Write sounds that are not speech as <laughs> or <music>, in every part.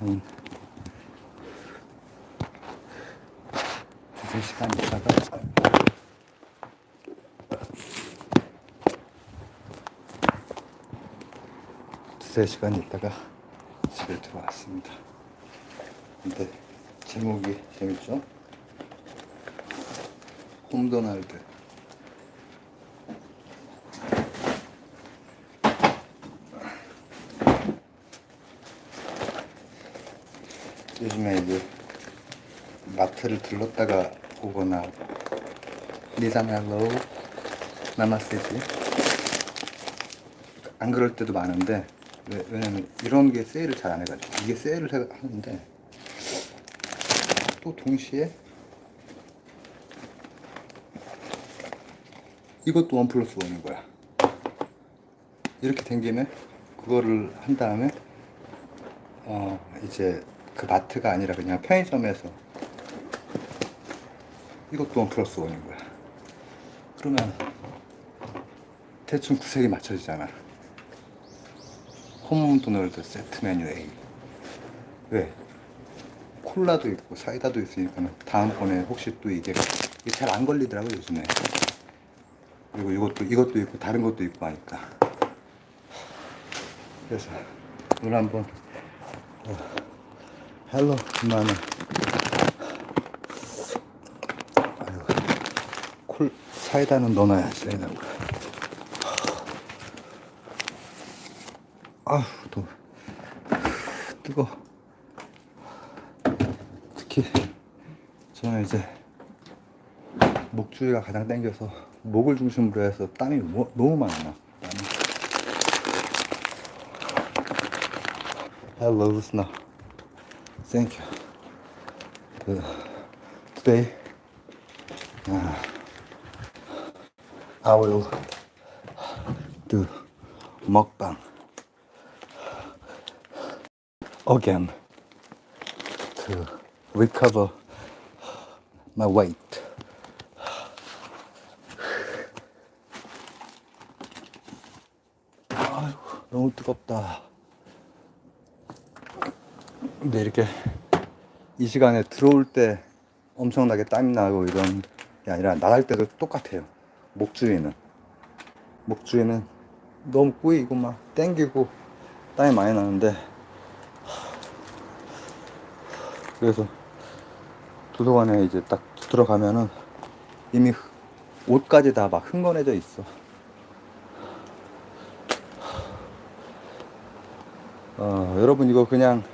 한 두세 시간 있다가 두세 시간 있다가 집에 들어왔습니다. 근데 제목이 재밌죠? 홈도날드 요즘에 이제 마트를 들렀다가 오거나 리사멜로 나마세지. 안 그럴 때도 많은데 왜, 왜냐면 이런 게 세일을 잘 안 해가지고. 이게 세일을 해- 하는데 또 동시에 이것도 원 플러스 원인 거야. 이렇게 된 김에 그거를 한 다음에 어 이제 그 마트가 아니라 그냥 편의점에서 이것도 원 플러스 원인 거야. 그러면 대충 구색이 맞춰지잖아. 홈도널드 세트 메뉴 A. 왜? 콜라도 있고 사이다도 있으니까 다음번에 혹시 또 이게, 이게 잘 안 걸리더라고 요즘에. 그리고 이것도 이것도 있고 다른 것도 있고 하니까. 그래서 오늘 한번 어, 헬로 그만은 아이고 콜 사이다는 넣어놔야지 사이다는 아휴 또 뜨거 특히 저는 이제 목주위가 가장 땡겨서 목을 중심으로 해서 땀이 뭐- 너무 많이 나 땀이. The snow. Thank you. Uh, today, uh, I will do mukbang again to recover my weight. <sighs> 아이고, 너무 뜨겁다. 근데 이렇게 이 시간에 들어올 때 엄청나게 땀이 나고 이런 게 아니라 나갈 때도 똑같아요. 목 주위는. 목 주위는 너무 꼬이고 막 땡기고 땀이 많이 나는데 그래서 도서관에 이제 딱 들어가면은 이미 옷까지 다 막 흥건해져 있어. 어, 여러분 이거 그냥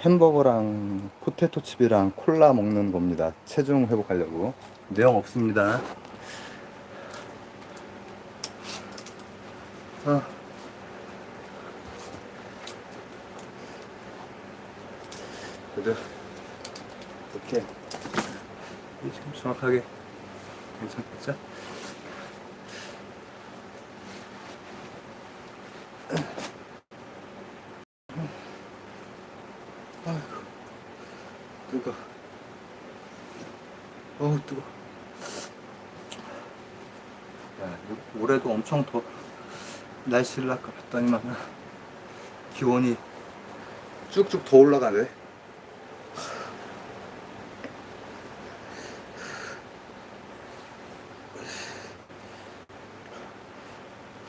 햄버거랑 포테토 칩이랑 콜라 먹는 겁니다. 체중 회복하려고. 내용 없습니다. 아. 그래도 이렇게 지금 정확하게 괜찮겠죠? 아이고 뜨거. 어우 뜨거. 야 이거 올해도 엄청 더 날씨를 아까 봤더니만 기온이 쭉쭉 더 올라가네.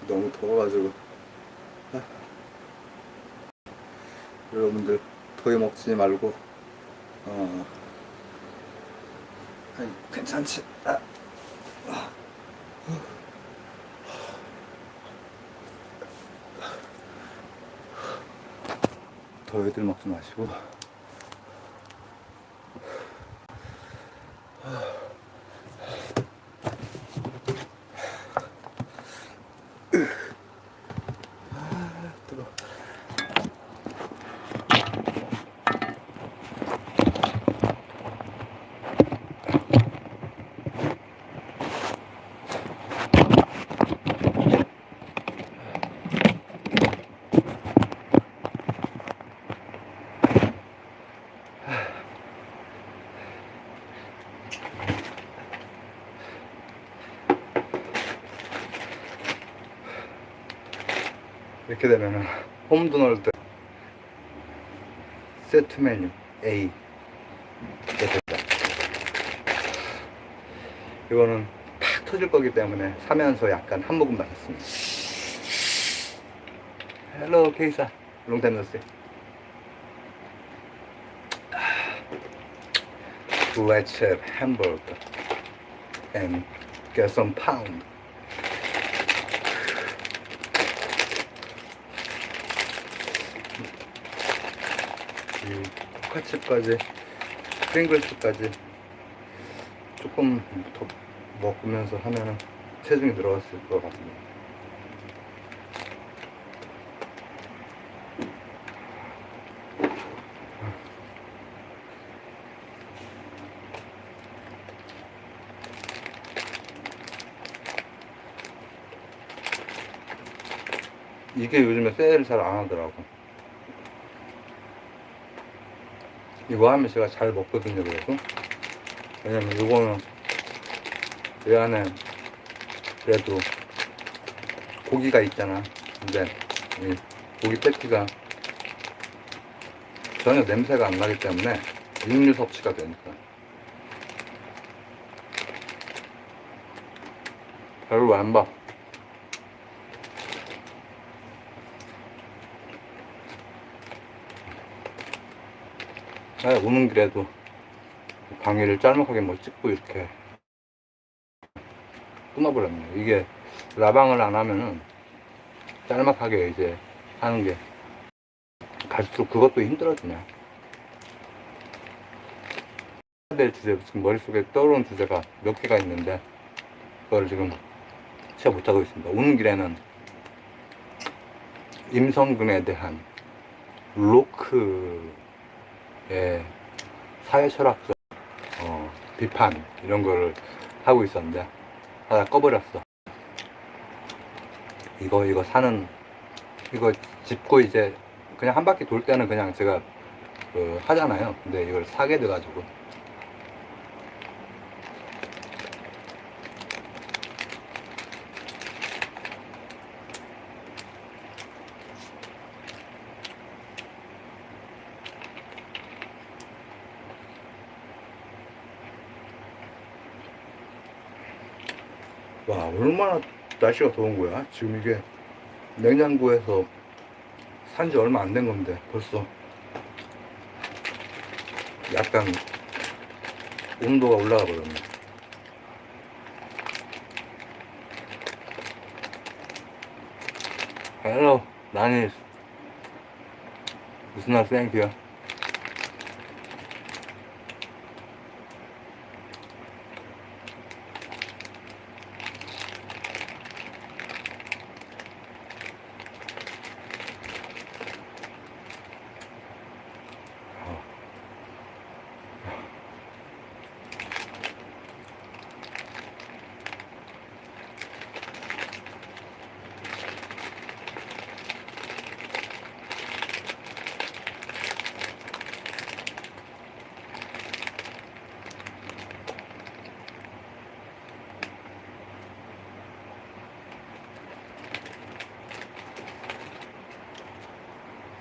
너무 더워가지고 아. 여러분들 더위 먹지 말고 어 괜찮지 아. 더위들 먹지 마시고 이렇게 되면은 홈도널드 세트 메뉴 A 이게 됐다. 이거는 팍 터질 거기 때문에 사면서 약간 한 모금 마셨습니다. 헬로 케이사 롱타임 노스 Let's have hamburger and get some pound. 카칩까지 프링글스까지 조금 더 먹으면서 하면은 체중이 늘어갔을 것 같습니다. 이게 요즘에 세일을 잘 안 하더라고. 이거 하면 제가 잘 먹거든요, 그래서. 왜냐면 이거는 이 안에 그래도 고기가 있잖아. 근데 이 고기 패티가 전혀 냄새가 안 나기 때문에 육류 섭취가 되니까. 별로 안 봐. 오는 길에도 강의를 짤막하게 뭐 찍고 이렇게 끊어버렸네요. 이게 라방을 안 하면은 짤막하게 이제 하는 게 갈수록 그것도 힘들어지네. 될 주제, 지금 머릿속에 떠오르는 주제가 몇 개가 있는데 그걸 지금 채 못하고 있습니다. 오는 길에는 임성근에 대한 로크 예, 사회 철학적 어, 비판 이런 거를 하고 있었는데 하다 꺼버렸어. 이거 이거 사는 이거 짚고 이제 그냥 한 바퀴 돌 때는 그냥 제가 그 하잖아요. 근데 이걸 사게 돼가지고 와 얼마나 날씨가 더운 거야. 지금 이게 냉장고에서 산지 얼마 안 된 건데 벌써 약간 온도가 올라가 버렸네. Hello, 무슨 날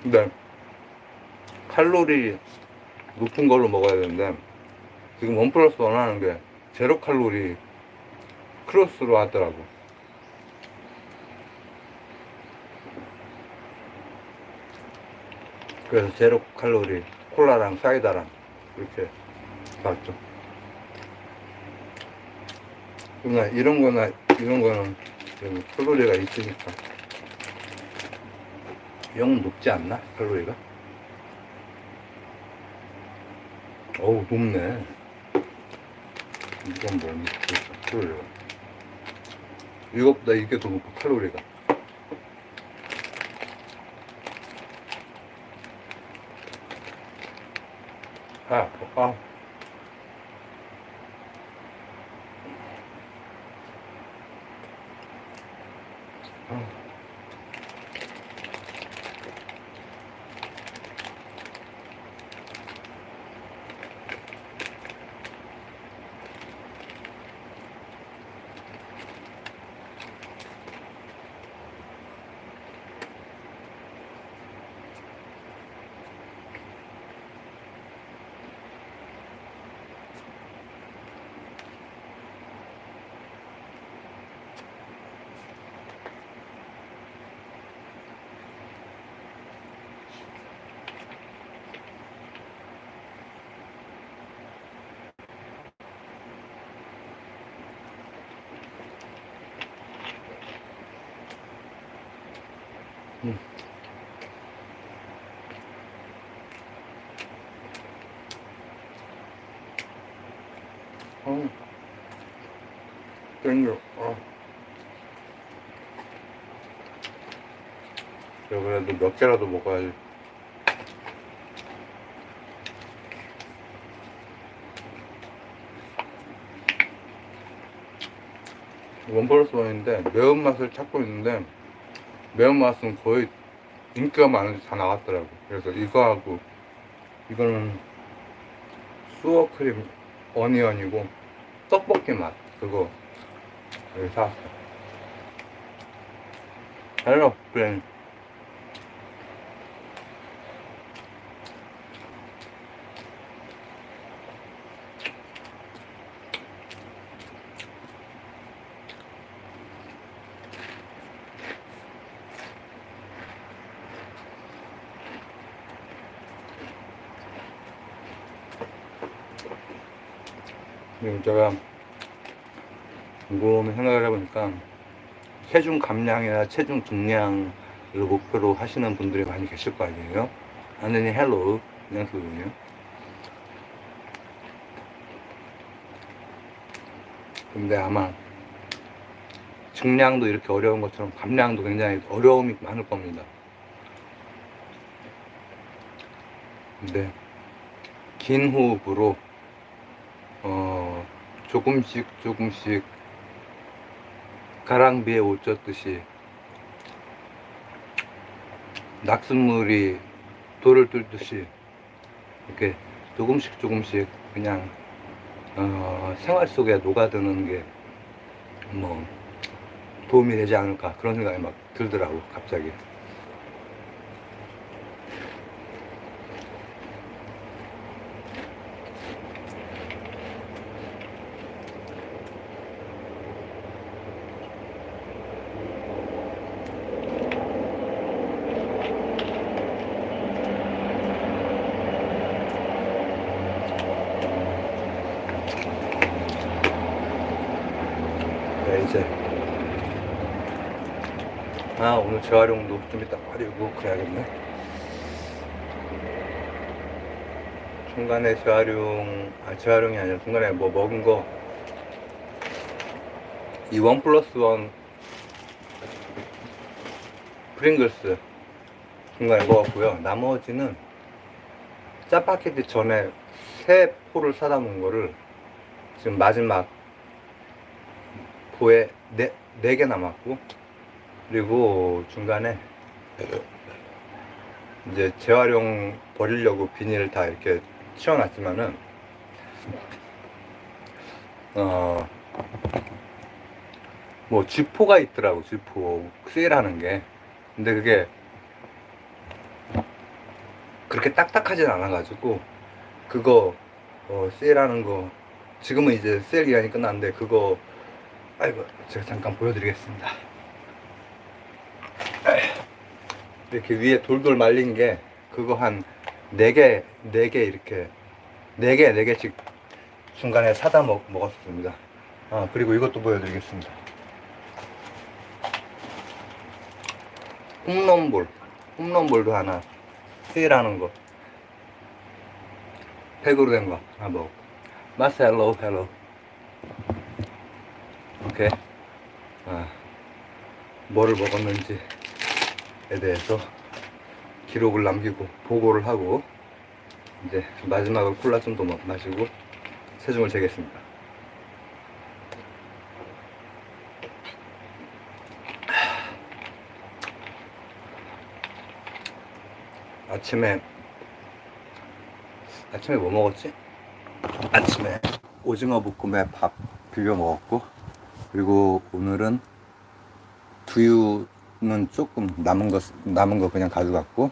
근데 칼로리 높은 걸로 먹어야 되는데 지금 원 플러스 원 하는 게 제로 칼로리 크로스로 하더라고. 그래서 제로 칼로리 콜라랑 사이다랑 이렇게 맞죠. 그러나 이런 거나 이런 거는 좀 칼로리가 있으니까 영 높지 않나? 칼로리가? 어우 높네 이건 뭐 칼로리가 이것보다 이게 더 높고 칼로리가 아, 아. 아. 어. 땡겨. 어. 야, 그래도 몇 개라도 먹어야지. 원 플러스 원인데 매운맛을 찾고 있는데 매운맛은 거의 인기가 많은지 다 나왔더라고 그래서 이거하고 이거는 수어크림 어니언이고 떡볶이 맛 그거. 여기 사왔어 헬로 프렌 그 리고 제가 곰곰이 생각을 해보니까 체중 감량이나 체중 중량을 목표로 하시는 분들이 많이 계실 거 아니에요? 아내니 헬로. 안녕하세요. 근데 아마 중량도 이렇게 어려운 것처럼 감량도 굉장히 어려움이 많을 겁니다. 근데 긴 호흡으로 어, 조금씩 조금씩 가랑비에 옷 젖듯이 낙숫물이 돌을 뚫듯이 이렇게 조금씩 조금씩 그냥 어, 생활 속에 녹아드는 게 뭐 도움이 되지 않을까 그런 생각이 막 들더라고 갑자기 네, 이제 아 오늘 재활용도 좀 이따 하려고 그래야겠네. 중간에 재활용 아 재활용이 아니라 중간에 뭐 먹은 거. 이 원 플러스 원 프링글스 중간에 먹었고요. 나머지는 짜파게티 전에 세 포를 사다 놓은 거를 지금 마지막 포에 네, 네 개 남았고 그리고 중간에 이제 재활용 버리려고 비닐을 다 이렇게 치워놨지만은 어 뭐 쥐포가 있더라고 쥐포. 세일하는 게. 근데 그게 그렇게 딱딱하진 않아가지고 그거 어, 세일하는 거. 지금은 이제 세일 기간이 끝났는데 그거 아이고 제가 잠깐 보여드리겠습니다 이렇게 위에 돌돌 말린 게 그거 한네개네개 이렇게 네개네 개씩 중간에 사다 먹, 먹었습니다. 아 그리고 이것도 보여드리겠습니다. 홈런볼 홈런볼도 하나 세일하는 거. 팩으로 된 거 하나 먹고 마스 헬로 헬로. 오케이. 아, 뭐를 먹었는지에 대해서 기록을 남기고 보고를 하고 이제 마지막으로 콜라 좀 더 마시고 체중을 재겠습니다. 아침에 아침에 뭐 먹었지? 아침에 오징어 볶음에 밥 비벼 먹었고 그리고 오늘은 두유 는 조금 남은 거 남은 거 그냥 가져갔고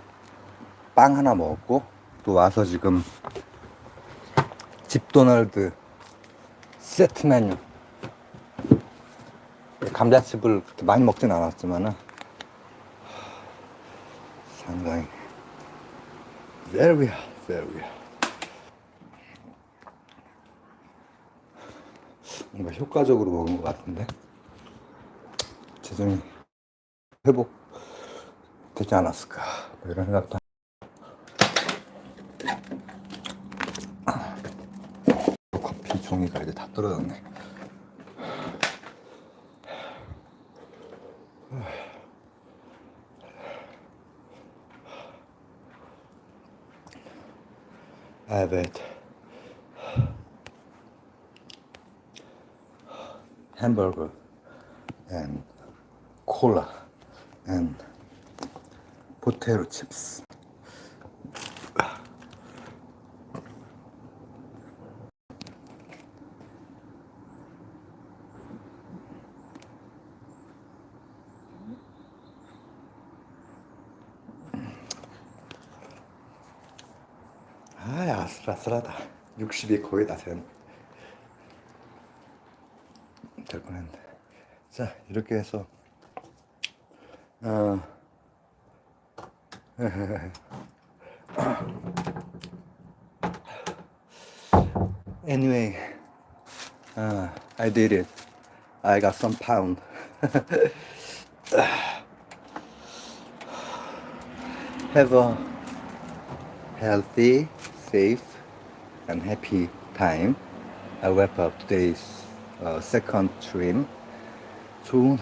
빵 하나 먹었고 또 와서 지금 집도널드 세트 메뉴. 감자칩을 그렇게 많이 먹진 않았지만은 상당히 very very 뭔가 효과적으로 먹은 것 같은데? 체중이 회복 되지 않았을까 뭐 이런 생각도 종이가 이제 다 떨어졌네. Have it. Hamburger and cola and potato chips. 아, 아슬아슬하다. 60이 거의 다 된. 될 뻔했는데. 자, 이렇게 해서, Uh, <coughs> anyway, uh, I did it. I got some pound. <laughs> Have a healthy, safe, and happy time. I wrap up today's uh, second trim. Soon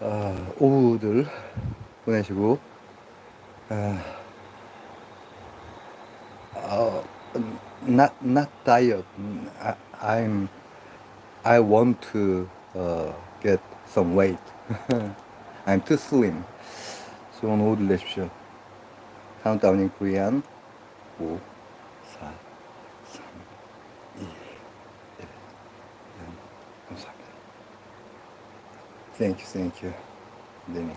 어, 오후들 보내시고 어, 어, not not tired. I, I'm I want to uh, get some weight. I'm too slim. 좋은 오후들 되십시오. 카운트다운인 코리안 5, 4, Thank you, thank you. Demi.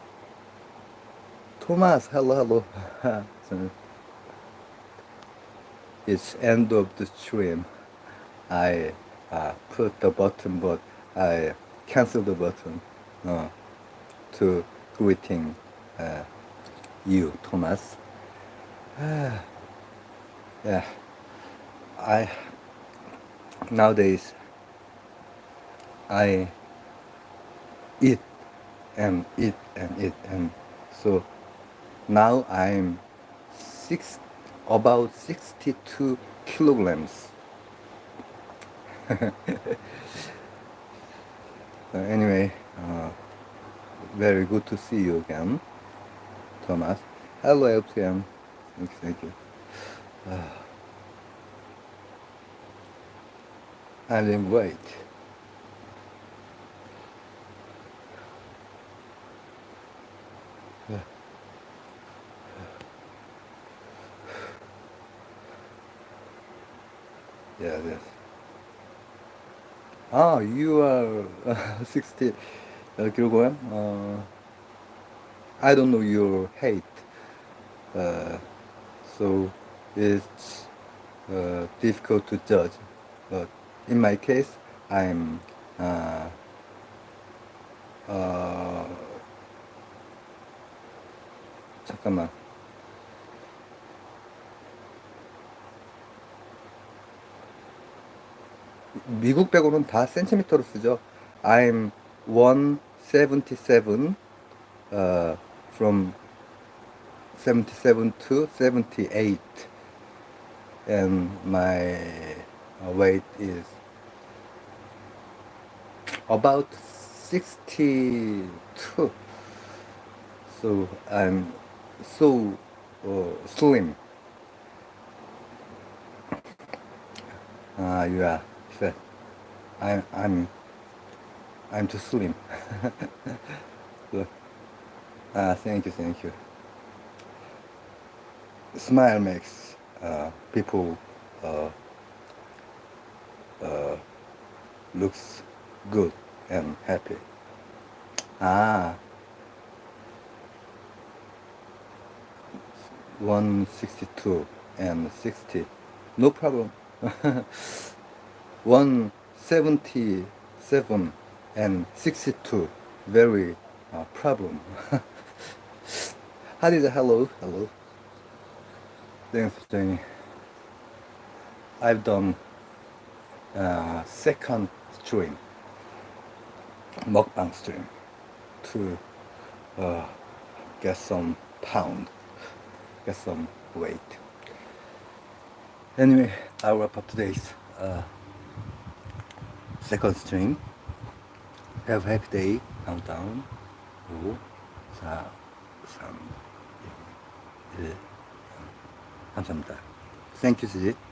Thomas, hello, hello. <laughs> it's end of the stream. I uh, put the button, but I cancel the button uh, to greeting uh, you, Thomas. <sighs> Yeah, I nowadays I eat and eat and eat and so now I'm six about 62 kilograms. <laughs> Anyway, uh, very good to see you again, Thomas. Hello, LTM. Thank you, thank you. <sighs> Uh, I'm doing great. Yeah, yes. Ah, you are uh, <laughs> 60 uh, kilogram. Uh, I don't know your height. Uh, so it's uh, difficult to judge. But in my case, I'm uh, uh, 잠깐만. 미국 빼고는 다 센티미터로 쓰죠. I'm 177 uh, from 77 to 78 and my uh, weight is about 62 so I'm so uh, slim ah you are fat I'm I'm I'm too slim <laughs> Good. ah thank you thank you smile makes uh, people uh, uh, looks good and happy. Ah, 162 and 60. No problem. <laughs> 177 and 62. Very uh, problem. <laughs> Hadija, hello, hello. Thanks for joining. I've done uh, second stream, mukbang stream, to uh, get some pound, get some weight. Anyway, I'll wrap up today's uh, 세컨드 스트림 Have happy day 카운트다운 5 4 3 2 1 감사합니다. Thank you, 수지.